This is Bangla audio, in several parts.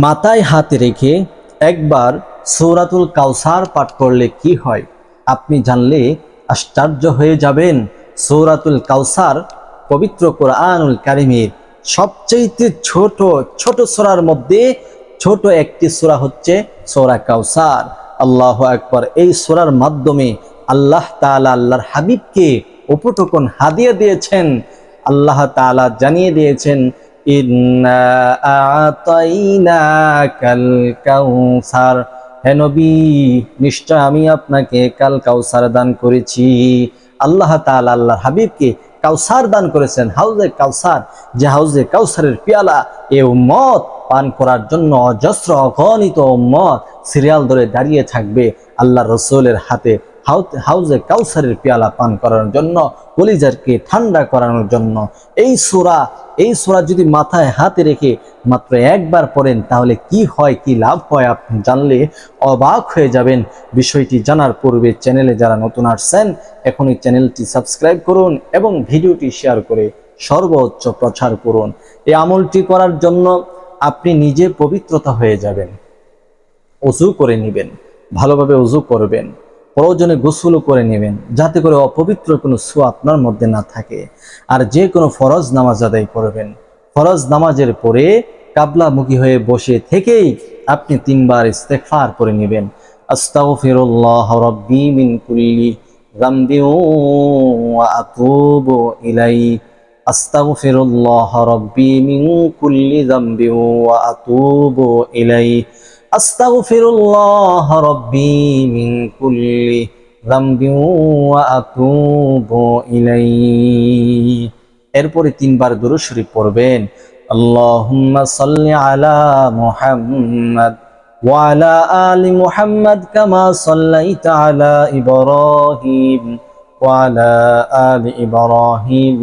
মাথায় হাত রেখে একবার সৌরাতুল কাউসার পাঠ করলে কি হয়? আপনি জানলে আশ্চর্য হয়ে যাবেন। সৌরাতুল কাউসার পবিত্র কোরআনুল কারিমের সবচেয়ে ছোট ছোট সোরার মধ্যে ছোট একটি সোরা হচ্ছে সোরা কাউসার। আল্লাহ একবার এই সোরার মাধ্যমে আল্লাহ তাআলা আল্লাহর হাবিবকে উপটকন হাদিয়ে দিয়েছেন। আল্লাহ তাআলা জানিয়ে দিয়েছেন ইন্না আতাইনাকাল কাউসার। হে নবী, নিশ্চয় আমি আপনাকে কাল কাউসার দান করেছি। আল্লাহ তাআলা আল্লাহর হাবিবকে কাউসার দান করেছেন, হাউজে কাউসার। যে হাউজে কাউসারের পিয়ালা এ উম্মত পান করার জন্য অজস্র অগণিত উম্মত সিরিয়াল ধরে দাঁড়িয়ে থাকবে আল্লাহ রসুলের হাতে। হাউজে কাউসারের পেয়ালা পান করানোর জন্য, কলিজারকে ঠান্ডা করানোর জন্য। এই সোরা এই সোরা যদি মাথায় হাতে রেখে মাত্র একবার পড়েন, তাহলে কি হয়, কি লাভ হয় আপনি জানলে অবাক হয়ে যাবেন। বিষয়টি জানার পূর্বে চ্যানেলে যারা নতুন আসছেন, এখনই চ্যানেলটি সাবস্ক্রাইব করুন এবং ভিডিওটি শেয়ার করে সর্বোচ্চ প্রচার করুন। এই আমলটি করার জন্য আপনি নিজে পবিত্রতা হয়ে যাবেন। উজু করে নেবেন, ভালোভাবে উজু করবেন। প্রয়োজনে গোসলও করে নেবেন, যাতে করে অপবিত্র কোনো সু আপনার মধ্যে না থাকে। আর যে কোনো ফরজ নামাজ আদায় করবেন। ফরজ নামাজের পরে কাবলামুখী হয়ে বসে থেকেই আপনি তিনবার ইস্তেগফার করে নেবেন। আস্তাগফিরুল্লাহ রাব্বি মিন কুল্লি ইলাইহি। আস্তাগফিরুল্লাহ রাব্বি মিন কুল্লি যামবি ওয়া আতুবু ইলাইহি। আস্তাগফিরুল্লাহ রব্বি মিন কুল্লি যামবি ওয়া আতুবু ইলাইহি। এরপরে তিনবার দুরূদ শরীফ পড়বেন। আল্লাহুম্মা সাল্লি আলা মুহাম্মাদ ওয়া আলা আলি মুহাম্মাদ কামা সাল্লাইতা আলা ইব্রাহিম ওয়া আলা আলি ইব্রাহিম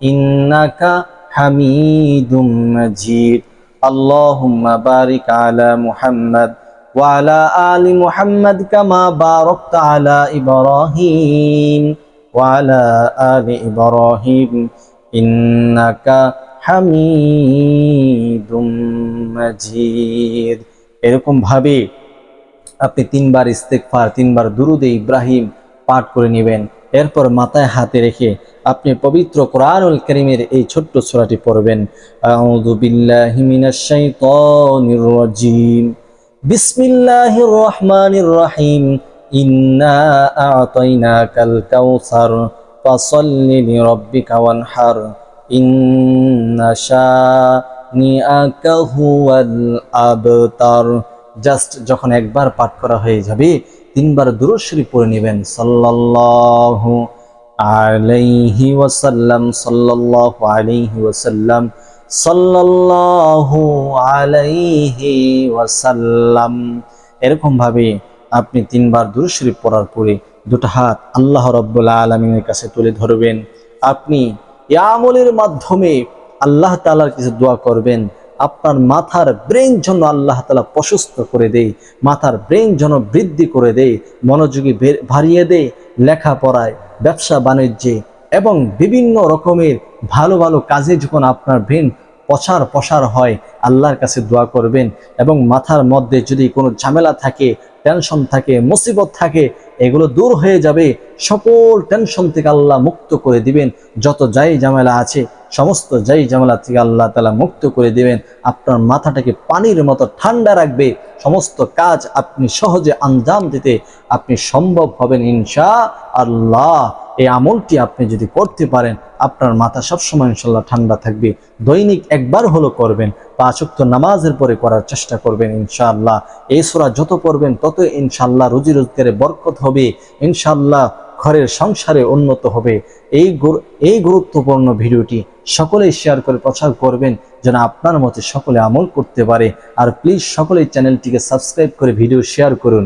ইন্নাকা হামিদুম মাজিদ। اللهم بارك على محمد وعلى آل محمد كما باركت على إبراهيم وعلى آل إبراهيم إنك حميد مجيد এরকম ভাবে আপনি তিনবার ইস্তেকফার তিনবার দুরুদে ইব্রাহিম পাঠ করে নেবেন এরপর মাথায় হাতে রেখে আপনি পবিত্র কোরআনুল করিমের এই ছোট্ট সূরাটি পড়বেন। বিসমিল্লাহির রহমানির রহিম। ইন্না আ'তাইনাকাল কাউসার ফাসাল্লি লিরাব্বিকা ওয়ানহার। ইন্না শানিআকা হুয়াল আবতার। জাস্ট যখন একবার পাঠ করা হয়ে যাবে, তিনবার দুরূদ শরীফ পড়ে নেবেন। সাল্লাল্লাহু আলাইহি ওয়াসাল্লাম, সাল্লাল্লাহু আলাইহি ওয়াসাল্লাম, সাল্লাল্লাহু আলাইহি ওয়াসাল্লাম। এরকম ভাবে আপনি তিনবার দুরূদ শরীফ পড়ার পরে দুটো হাত আল্লাহ রাব্বুল আলামিনের কাছে তুলে ধরবেন। আপনি আমলের মাধ্যমে আল্লাহ তাআলার কাছে দোয়া করবেন। আপনার মাথার ব্রেন যেন আল্লাহ তালা প্রশস্ত করে দেয়, মাথার ব্রেন যেন বৃদ্ধি করে দেয়, মনোযোগী ভারিয়ে দেয়, লেখাপড়ায়, ব্যবসা বাণিজ্যে এবং বিভিন্ন রকমের ভালো ভালো কাজে যখন আপনার ব্রেন প্রসার প্রসার হয়, আল্লাহর কাছে দোয়া করবেন এবং মাথার মধ্যে যদি কোনো ঝামেলা থাকে টেনশন থাকে, মুসিবত থাকে, এগুলো দূর হয়ে যাবে, সকল টেনশন থেকে আল্লাহ মুক্ত করে দিবেন, যত যাই ঝামেলা আছে সমস্ত যাই ঝামেলা থেকে আল্লাহ তালা মুক্ত করে দিবেন। আপনার মাথাটাকে পানির মতো ঠান্ডা রাখবে। সমস্ত কাজ আপনি সহজে আঞ্জাম দিতে আপনি সম্ভব হবেন ইনশা আল্লাহ। এই আমলটি আপনি যদি করতে পারেন, আপনার মাথা সবসময় ইনশাল্লাহ ঠান্ডা থাকবে। দৈনিক একবার হলো করবেন, পাঁচ ওয়াক্ত নামাজের পরে করার চেষ্টা করবেন ইনশাআল্লাহ। এই সোরা যত পড়বেন, তত ইনশাল্লাহ রুজি রোজগারে বরকত হবে। ইনশাআল্লাহ ঘরের সংসারে উন্নত হবে। এই এই গুরুত্বপূর্ণ ভিডিওটি সকলেই শেয়ার করে প্রচার করবেন যেন আপনার মতে সকলে আমল করতে পারে। আর প্লিজ সকলেই চ্যানেলটিকে সাবস্ক্রাইব করে ভিডিও শেয়ার করুন।